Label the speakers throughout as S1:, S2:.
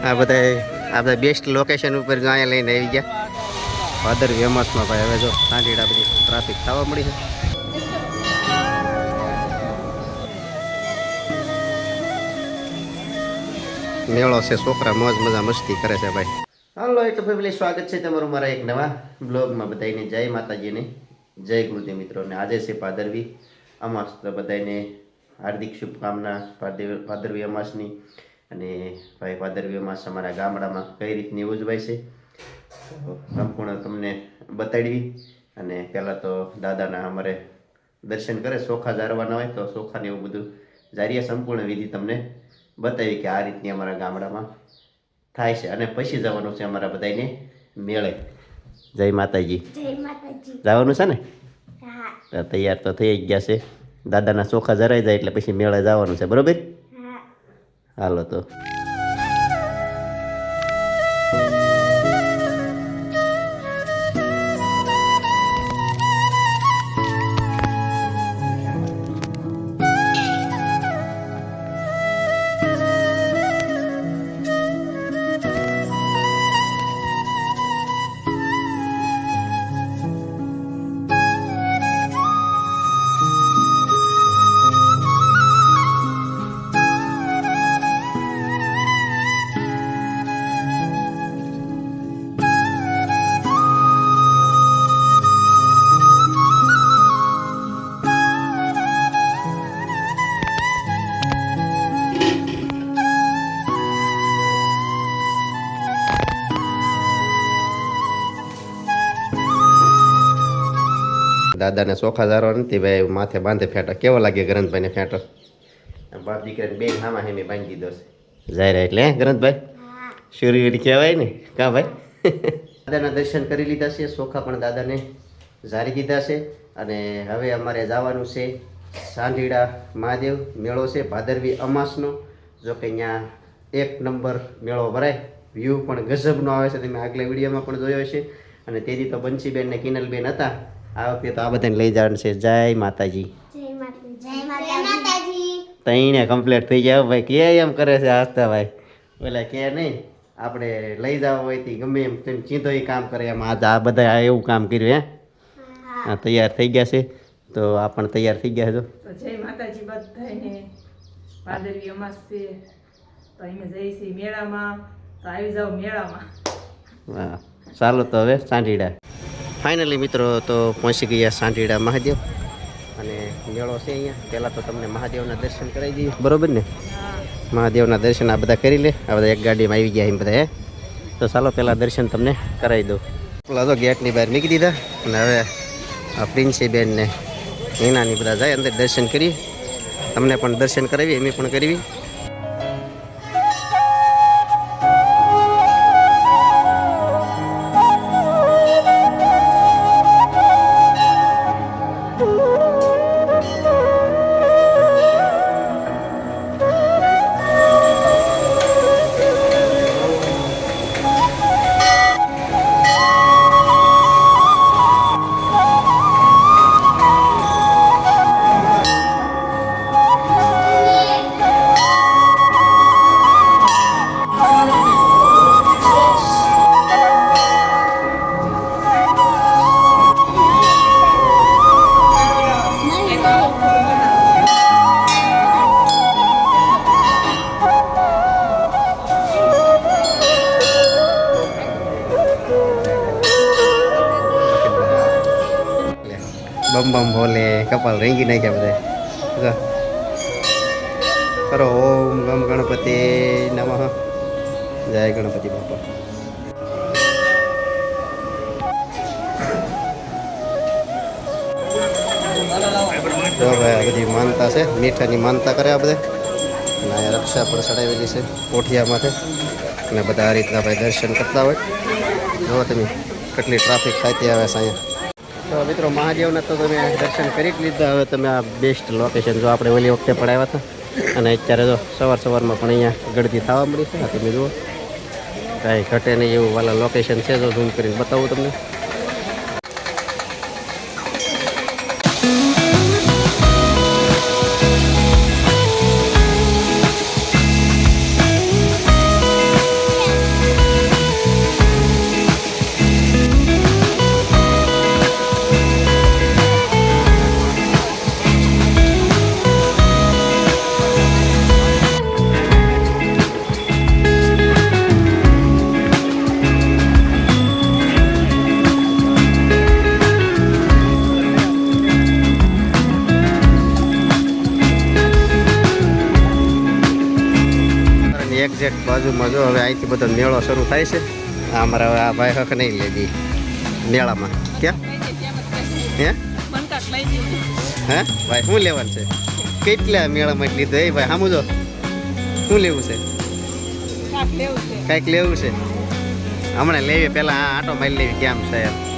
S1: આ બધા આ બધા બેસ્ટ લોકેશન ઉપર ગાય લઈને આવી ગયા. ફાધર વેમસમાં ભાઈ. હવે જો સાંજેડા બધી ટ્રાફિક થવા મળી છે. મેળો છે, છોકરા મોજ મજા મસ્તી કરે છે ભાઈ. હાલો એટલે ફેમિલી, સ્વાગત છે તમારું મારા એક નવા બ્લોગમાં બધાને જય માતાજીને, જય ગુરુદેવ મિત્રોને આજે છે પાદરવી અમાસ. તો બધાને હાર્દિક શુભકામના પાદરવી અમાસની. અને ભાઈ ભાદરવી અમાસ અમારા ગામડામાં કઈ રીતની ઉજવાય છે? તો સંપૂર્ણ તમને બતાડવી. અને પહેલાં તો દાદાના અમારે દર્શન કરે સોખા જારવાના હોય તો સોખાને એવું બધું જારીએ સંપૂર્ણ વિધિ તમને બતાવી કે આ રીતની અમારા ગામડામાં થાય છે. અને પછી જવાનું છે અમારા બધાને મેળે. જય માતાજી.
S2: જય માતાજી.
S1: જવાનું છે ને? તૈયાર તો થઈ ગયા છે. દાદાના ચોખા જરાઈ જાય એટલે પછી મેળે જવાનું છે. બરોબર? હાલો તો દાદાને ચોખા જારવા નથી ભાઈ માથે બાંધે ફેંટો. કેવો લાગે ગ્રંથભાઈને ફેંટો? બાપ દીકરાને બે હામાં હેમી બાંધી દીધો છે. જાય એટલે હે ગ્રંથભાઈ?
S2: હા
S1: સૂર્ય કહેવાય ને? કા ભાઈ? દાદાના દર્શન કરી લીધા છે ચોખા પણ દાદાને ઝારી દીધા છે. અને હવે અમારે જવાનું છે સાંઢીડા મહાદેવ મેળો છે ભાદરવી અમાસનો. જો કે અહીંયા એક નંબર મેળો ભરાય. વ્યૂ પણ ગજબનો આવે છે તમે આગલા વિડીયોમાં પણ જોયો છે અને તેથી તો બંસીબેન ને કિનલબેન હતા. આ વખતે તો આ બધાને લઈ જવાનું છે. જય માતાજી.
S2: જય માતાજી.
S1: તઈને કમ્પ્લીટ થઈ જાય ભાઈ. કે એમ કરે છે હસતા ભાઈ. પેલા કે નહીં આપણે લઈ જવા હોય તે ગમે એમ તેમ ચીંધો એ કામ કરે. એમ આજ આ બધા એવું કામ કર્યું હે? આ તૈયાર થઈ ગયા છે. તો આ પણ તૈયાર થઈ ગયા છે
S3: જય માતાજી બધાને પાદરવી અમાસ છે. તો અમે જઈએ છીએ મેળામાં. તો આવી જાઓ મેળામાં.
S1: હા ચાલો તો હવે સાંઢીડા ફાઇનલી મિત્રો તો પહોંચી ગયા સાંઢીડા મહાદેવ. અને મેળો છે અહીંયા. પહેલાં તો તમને મહાદેવના દર્શન કરાવી દઈએ. બરોબર ને? મહાદેવના દર્શન આ બધા કરી લે. આ બધા એક ગાડીમાં આવી ગયા એમ બધા હે? તો ચાલો પહેલાં દર્શન તમને કરાવી દઉં. પેલા તો ગેટની બહાર મૂકી દીધા. અને હવે આ પ્રિન્સીબેનને એનાની બધા જાય અંદર દર્શન કરી. તમને પણ દર્શન કરાવી એમ પણ કરવી. ભોલે કપાલ રેંગી નાખ્યા બધા. કરો, ઓમ ગમ ગણપતિ નમઃ. જય ગણપતિ બાપા. જો ભાઈ આ બધી માનતા છે, મીઠાની માનતા કરે આ બધા. અને અહીંયા રક્ષા પણ ચડાવેલી છે, કોઠિયામાંથી. અને બધા આ રીતના ભાઈ દર્શન કરતા હોય. જો તમે, કેટલી ટ્રાફિક થાય ત્યાં આવે છે અહીંયા. તો મિત્રો મહાદેવના તો તમે દર્શન કરી જ લીધા. હવે તમે આ બેસ્ટ લોકેશન જો આપણે ઓલી વખતે પણ આવ્યા હતા. અને અત્યારે જો સવાર સવારમાં પણ અહીંયા ગળતી થવા મળી છે. તમે જુઓ. કાંઈ ઘટે નહીં એવું વાલા લોકેશન છે, જો ઝૂમ કરીને બતાવું તમને. એક્ઝેક્ટ બાજુમાં જો હવે અહીંથી બધો મેળો શરૂ થાય છે. અમારે હવે આ ભાઈ હક નહીં લેજી મેળામાં. ક્યાં? હે? હે? ભાઈ શું લેવાનું છે? કેટલા મેળામાં લીધો એ ભાઈ? સામું જો. શું લેવું છે? કાંઈક લેવું છે. હમણાં લેવી પહેલાં આટો મારી લેવી કેમ છે એમ.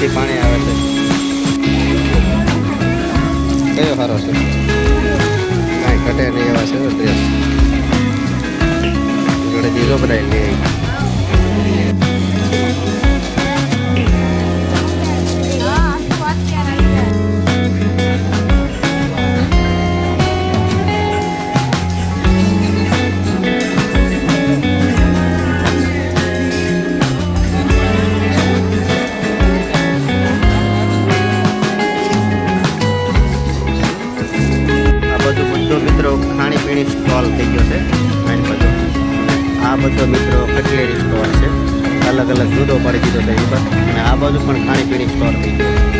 S1: ઉપરથી પાણી આવે છે. કયો સારો છે? કાંઈ ઘટે નહીં એવા છે ડ્રેસ જોડે દીધો બધા લે અલગ પાડી દીધો છે આ બાજુ પણ ખાણીપીણી સ્ટોર થઈ ગયો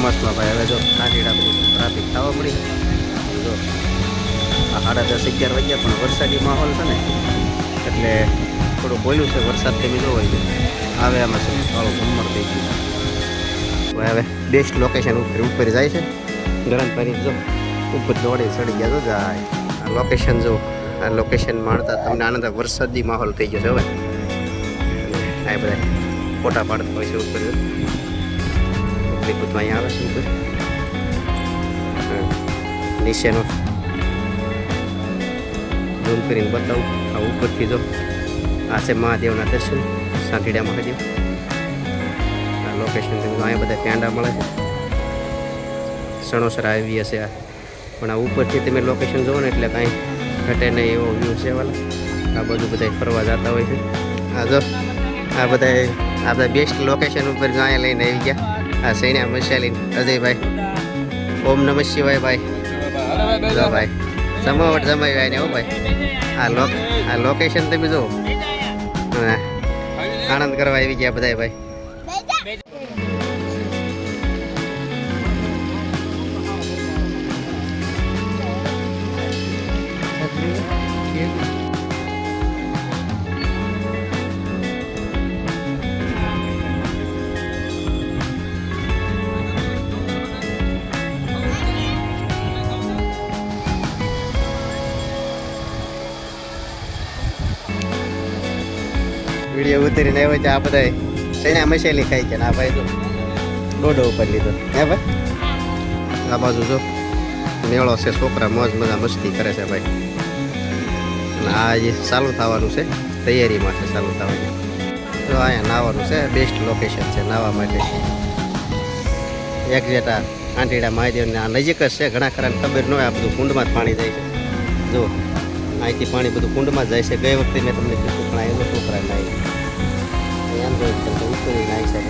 S1: અમાસમાં ભાઈ. હવે જો સાંતીડા બધી ટ્રાફિક થવા પડી જો, આ સાડા દસ અગિયાર વાગ્યા પણ વરસાદી માહોલ છે ને, એટલે થોડું બોલ્યું છે વરસાદ તેમ ન હોય આવે આમાં છે થોડું ગમર થઈ ગયું. હવે બેસ્ટ લોકેશન ઉપર ઉપર જાય છે. ગરમ પાણી જો, ઉપર દોડે ચડી ગયા તો જાય. આ લોકેશન જો, આ લોકેશન માણતા તમને આનંદ. વરસાદી માહોલ થઈ ગયો છે હવે. આ બધા ફોટા પાડતા હોય છે ઉપર. આવે છે ઉપર હા. નીચેનો ઝૂમ કરીને બતાવું. આ ઉપરથી જો આ છે મહાદેવના દર્શન. સાંતીડા મહાદેવ. આ લોકેશન તમે અહીંયા બધા પેંડા મળે છે. સણોસર આવી હશે આ. પણ આ ઉપરથી તમે લોકેશન જુઓ ને એટલે કાંઈ ઘટે નહીં એવો વ્યૂ છે વાલા. આ બધું બધા ફરવા જતા હોય છે. આ જો, આ બધા આ બધા બેસ્ટ લોકેશન ઉપર ગાય લઈને આવી ગયા. આ સૈન્યા મશાલી અજયભાઈ ઓમ નમઃ શિવાય ભાઈ. જો ભાઈ. જમાવટ જમાઈ ભાઈ ને હો ભાઈ. આ લોક આ લોકેશન તમે હા. આનંદ કરવા આવી ગયા બધા ભાઈ. વીડિયો ઉતરીને આવ્યો છે, આ બધા ચણા મશેલી ખાઈ ને આ ભાઈ દોડો ઉપર લીધો. હે ભાઈ? આ બાજુ જો, મેળો છે, છોકરા મોજ મજા મસ્તી કરે છે ભાઈ. અને આ જે ચાલુ થવાનું છે તૈયારીમાં છે ચાલુ થવાની. તો અહીંયા નાવાનું છે બેસ્ટ લોકેશન છે, નાવા માટે. એક્ઝેટ આ આંટીડા મહાદેવને આ નજીક જ છે, ઘણા ખરા ખબર ન હોય, આ બધું કુંડમાં જ પાણી જાય છે. જો. અહીંથી પાણી બધું કુંડમાં જાય છે. ગઈ વખતે મેં તમને કીધું પણ આ એનો છોકરા નાઈ એમ જોઈ તમે ઉતરી નાઈ છે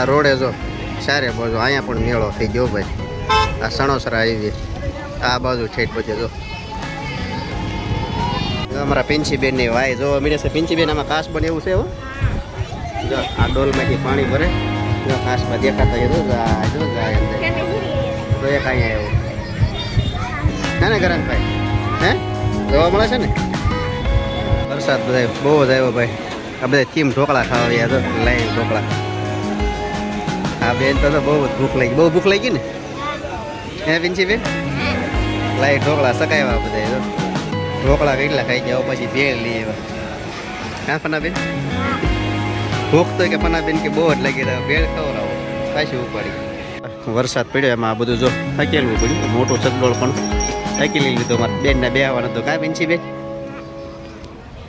S1: આ રોડે જો સારે બાજુ અહીંયા પણ મેળો થઈ ગયો ભાઈ. આ સણોસરા આવી આ બાજુ ઠેઠ પછી જો. જો અમારા પિંચીબેનની વાય જો મીડે છે પિંચીબેન આમાં કાસ પણ એવું છે હો. જો આ ડોલમાંથી પાણી ભરે. જો કાચમાં દેખાતા જો જાય જો જાય અંદર તો એ કાંઈ આવ્યો ના ને કરણભાઈ હે? જોવા મળે છે ને? વરસાદ બધા બહુ જ આવ્યો ભાઈ. આ બધા કેમ ઢોકળા ખાવા ગયા તો લાઈન ઢોકળા. આ બેન તો બહુ ભૂખ લાગી. બહુ ભૂખ લાગી ને? હે પિંચી બેન? લાઈ ઢોકળા સકાવ્યા બધા તો. ઢોકળા કેટલા ખાઈ ગયા? પછી ભેળ લઈ આવ્યા. હા પના બેન? ભૂખ તો કે પના બેન કે બહુ જ લાગી રહ્યા. ભેળ ખવડાવો પાછી ઉપાડી. વરસાદ પડ્યો એમાં આ બધું જો હકેલવું પડ્યું. મોટું ચકડોળ પણ હકેલી લીધો. મારે બે તો કાંઈ બેન બેન?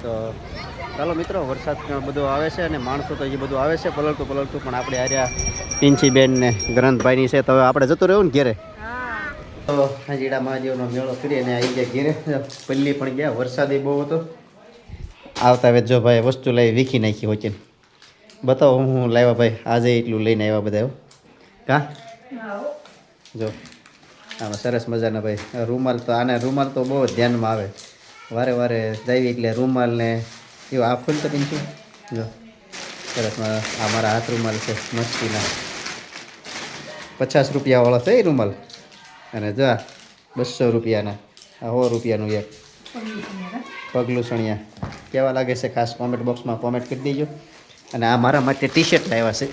S1: તો ચાલો મિત્રો, વરસાદ બધો આવે છે અને માણસો તો એ બધું આવે છે. પલળતું પલળતું પણ આપણે હાર્યા પિંચી બેન ને ગ્રંથભાઈની છે. તો હવે આપણે જતું રહેવું ને ઘેરે? તો હાજીડા મહાદેવનો મેળો કરી અને આવી ગયા ઘેરે. પલ્લી પણ ગયા. વરસાદ બહુ હતો. આવતા વેત જો ભાઈ વસ્તુ લઈ વીખી નાખી વચ્ચે બતાવો હું લાવ્યા ભાઈ. આજે એટલું લઈને આવ્યા બધા. કા? જો. આમાં સરસ મજાના ભાઈ. રૂમાલ તો આને રૂમાલ તો બહુ ધ્યાનમાં આવે. વારે વારે જાય એટલે રૂમાલ ને એવું આ ફૂલ તો પીંછું જો. સરસ આ મારા હાથ રૂમાલ છે મસ્તીના. પચાસ રૂપિયાવાળો છે એ રૂમાલ. અને જો બસો રૂપિયાના. આ સો રૂપિયાનું એક. પગલું સણિયા. કેવા લાગે છે? ખાસ કોમેન્ટ બોક્સમાં કોમેન્ટ કરી દેજો. અને આ મારા માટે ટી શર્ટ લાવ્યા છે.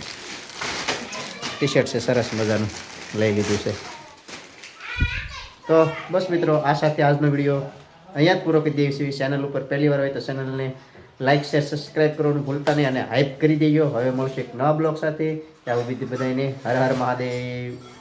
S1: ટી શર્ટ છે, સરસ મજાનું. લઈ લીધું છે. તો બસ મિત્રો, આ સાથે આજનો વીડિયો અહીંયા જ પૂરો કરી દઈએ. છીએ ચેનલ ઉપર પહેલી વાર હોય તો ચેનલને લાઇક શેર સબસ્ક્રાઈબ કરવાનું ભૂલતા નહીં અને હાઇપ કરી દેજો. હવે મળશે એક નવા બ્લોગ સાથે. ત્યાં સુધી બધાને હર હર મહાદેવ.